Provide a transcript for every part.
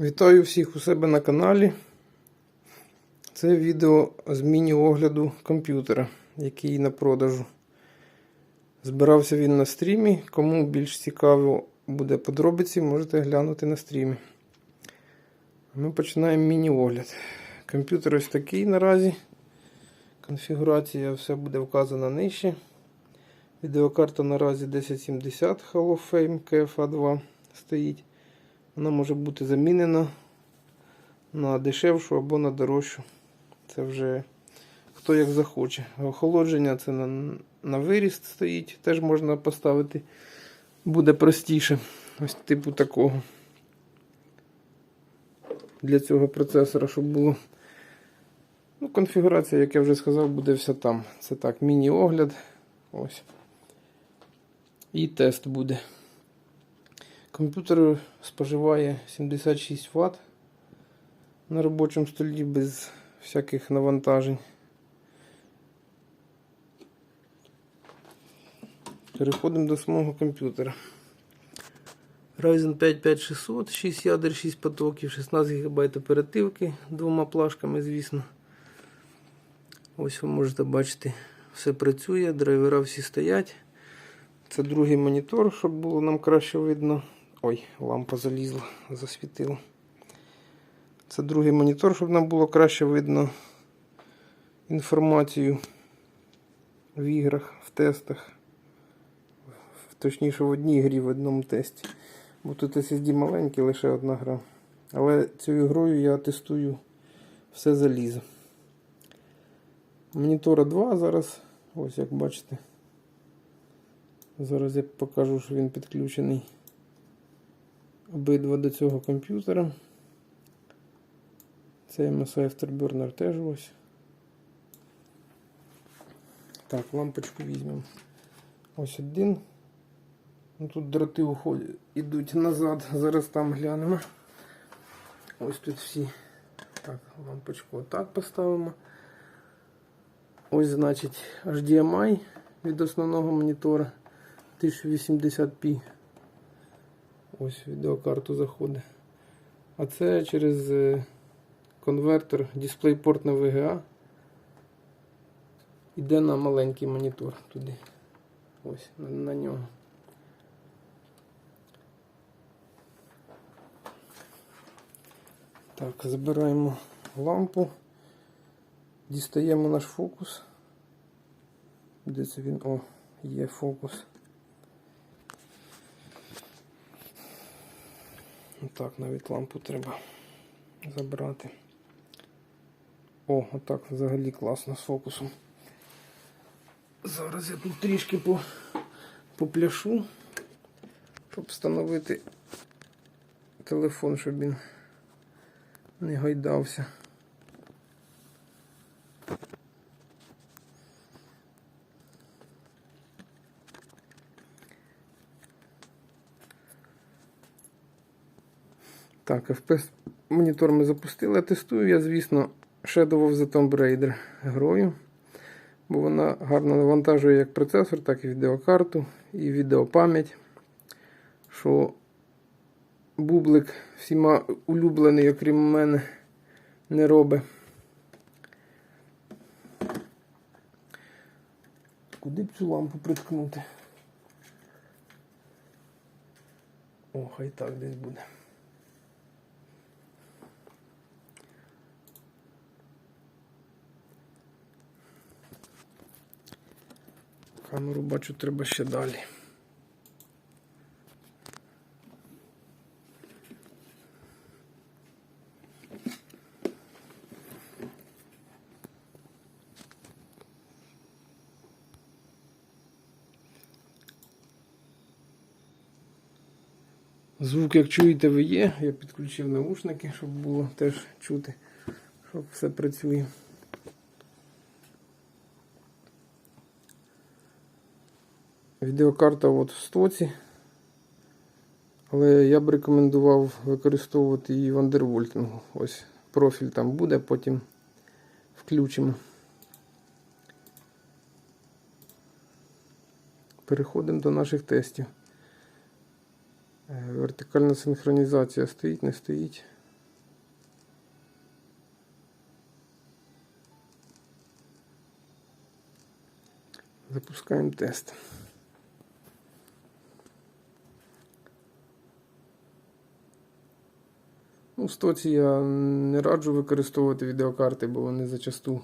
Вітаю всіх у себе на каналі. Це відео з міні-огляду комп'ютера, який на продажу. Збирався він на стрімі. Кому більш цікаво буде подробиці, можете глянути на стрімі. Ми починаємо міні-огляд. Комп'ютер ось такий наразі. Конфігурація все буде вказана нижче. Відеокарта наразі 1070 Hall of Fame KFA2 стоїть. Вона може бути замінена на дешевшу або на дорожчу. Це вже хто як захоче. Охолодження це на, на виріст стоїть, теж можна поставити. Буде простіше. Ось типу такого. Для цього процесора, щоб було. Ну, конфігурація, як я вже сказав, буде вся там. Це так, міні-огляд. Ось. І тест буде. Комп'ютер споживає 76 Вт на робочому столі без всяких навантажень. Переходимо до самого комп'ютера. Ryzen 5 5600, 6 ядер, 6 потоків, 16 ГБ оперативки двома плашками, звісно. Ось ви можете бачити, все працює, драйвера всі стоять. Це другий монітор, щоб було нам краще видно. Ой, лампа залізла, засвітила. Це другий монітор, щоб нам було краще видно інформацію в іграх, в тестах. Точніше в одній грі, в одному тесті. Бо тут SSD маленький, лише одна гра. Але цією грою я тестую все залізо. Монітора 2 зараз, ось як бачите. Зараз я покажу, що він підключений обидва до цього комп'ютера. Це MSI Afterburner теж ось. Так, лампочку візьмемо. Ось один. Ну, Тут дроти уходять, ідуть назад, зараз там глянемо. Ось тут всі. Так, лампочку отак поставимо. Ось, значить, HDMI від основного монітора 1080p. Ось відеокарту заходить. А це через е, конвертер DisplayPort на VGA. Іде на маленький монітор туди. Ось на, на нього. Так, забираємо лампу, дістаємо наш фокус. Де це він? О, є фокус. Так, навіть лампу треба забрати. О, отак взагалі класно з фокусом. Зараз я тут трішки по, попляшу, щоб встановити телефон, щоб він не гайдався. Так, FPS монітор ми запустили. Тестую я, звісно, Shadow of the Tomb Raider грою, бо вона гарно навантажує як процесор, так і відеокарту, і відеопам'ять. Що бублик всіма улюблений, окрім мене, не робить. Куди б цю лампу приткнути? О, хай так десь буде. Камеру бачу, треба ще далі. Звук, як чуєте, ви є, я підключив наушники, щоб було теж чути, що все працює. Відеокарта от в стоці. Але я б рекомендував використовувати її в андервольтингу. Ось профіль там буде, потім включимо. Переходимо до наших тестів. Е, вертикальна синхронізація стоїть, не стоїть. Запускаємо тест. Ну, стоці я не раджу використовувати відеокарти, бо вони зачасту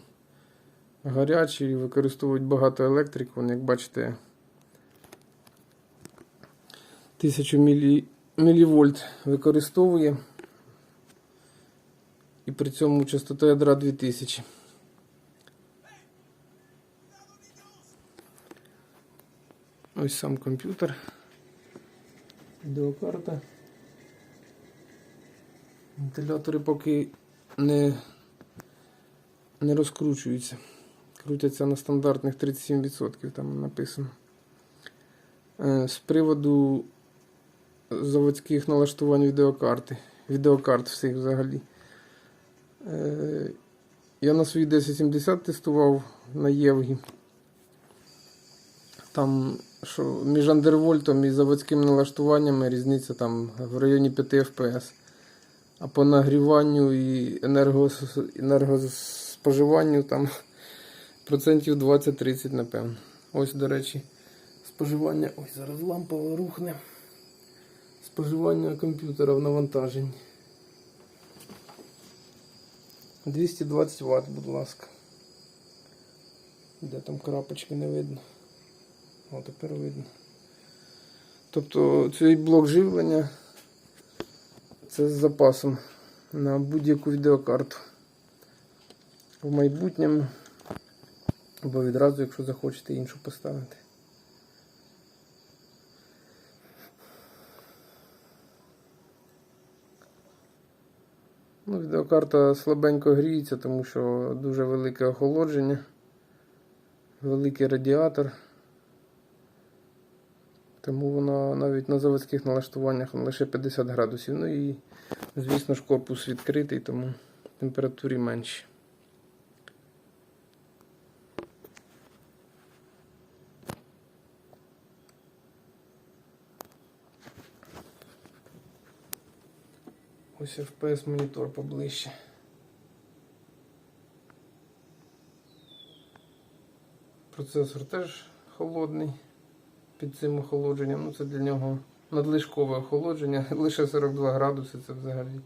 гарячі і використовують багато електрики. Вони, як бачите, 1000 мілі... мілівольт використовує. І при цьому частота ядра 2000. Ось сам комп'ютер. Відеокарта. Вентилятори поки не, не розкручуються. Крутяться на стандартних 37%, там написано. Е, З приводу заводських налаштувань відеокарти. Відеокарт всіх взагалі. Е, Я на свій 1070 тестував на Євгі. Там що між андервольтом і заводськими налаштуваннями різниця там в районі 5 FPS. А по нагріванню і енергос... енергоспоживанню там процентів 20-30, напевно. Ось, до речі, споживання. Ой, зараз лампа рухне. Споживання комп'ютера в навантаженні. 220 Вт, будь ласка. Де там крапочки не видно. О, тепер видно. Тобто цей блок живлення це з запасом на будь-яку відеокарту. В майбутньому. Або відразу, якщо захочете іншу поставити. Ну, відеокарта слабенько гріється, тому що дуже велике охолодження, великий радіатор. Тому вона навіть на заводських налаштуваннях лише 50 градусів. Ну і, звісно ж, корпус відкритий, тому температурі менші. Ось FPS монітор поближче. Процесор теж холодний під цим охолодженням. Ну, це для нього надлишкове охолодження, лише 42 градуси це взагалі.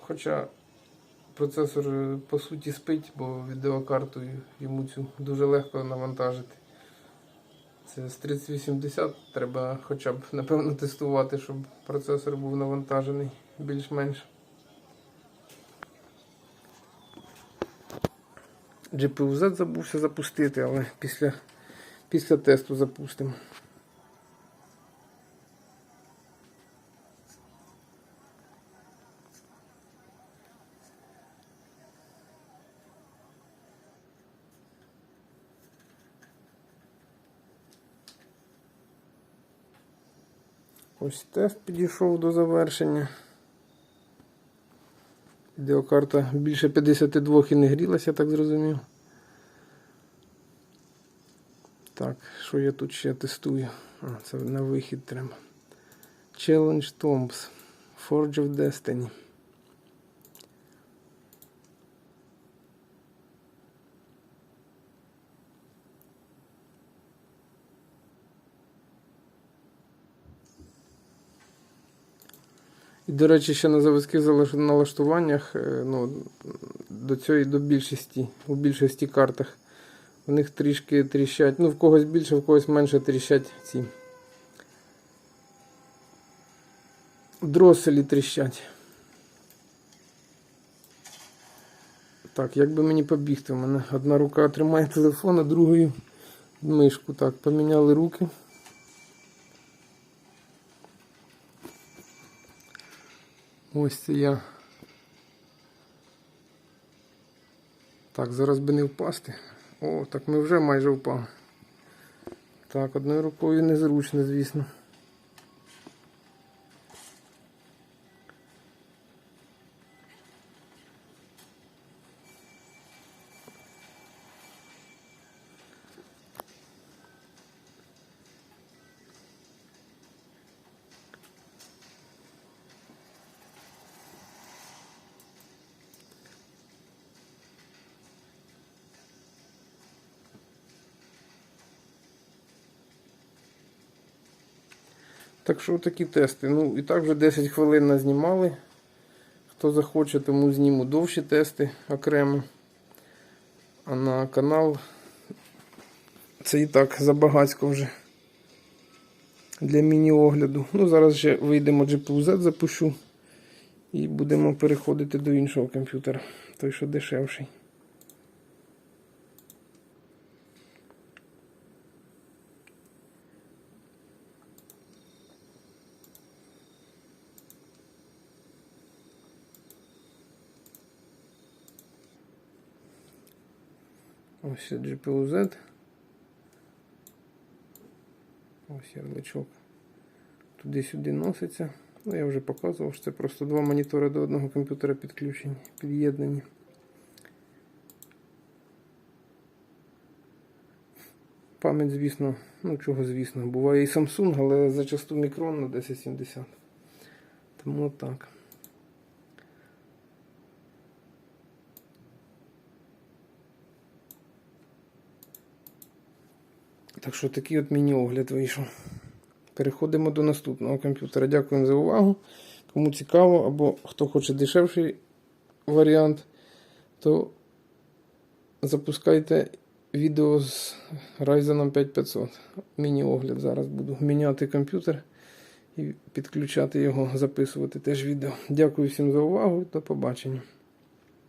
Хоча процесор е, по суті спить, бо відеокартою йому цю дуже легко навантажити. Це з 3080 треба хоча б напевно тестувати, щоб процесор був навантажений більш-менш. GPU-Z забувся запустити, але після, після тесту запустимо. Ось тест підійшов до завершення. Відеокарта більше 52 і не грілася, так зрозумів. Так, що я тут ще тестую? А, це на вихід треба. Challenge Tombs. Forge of Destiny. І, до речі, ще на заводських налаштуваннях, е, ну, до цієї, до більшості, у більшості картах, у них трішки тріщать. Ну, в когось більше, в когось менше тріщать ці. Дроселі тріщать. Так, як би мені побігти? У мене одна рука тримає телефон, а другою мишку. Так, поміняли руки. Ось я. Так, зараз би не впасти. О, так ми вже майже впали. Так, одною рукою незручно, звісно. Так що такі тести. Ну і так вже 10 хвилин назнімали. Хто захоче, тому зніму довші тести окремо. А на канал це і так забагацько вже для міні-огляду. Ну, зараз ще вийдемо GPU Z запущу. І будемо переходити до іншого комп'ютера. Той, що дешевший. Ось GPU Z. Ось ярличок. Туди-сюди носиться. Ну, я вже показував, що це просто два монітори до одного комп'ютера підключені, під'єднані. Пам'ять, звісно, ну чого звісно, буває і Samsung, але зачасту мікрон на 1070. Тому так. Так що такий от міні-огляд вийшов. Переходимо до наступного комп'ютера. Дякуємо за увагу. Кому цікаво, або хто хоче дешевший варіант, то запускайте відео з Ryzen 5500. Міні-огляд. Зараз буду міняти комп'ютер і підключати його, записувати теж відео. Дякую всім за увагу. До побачення.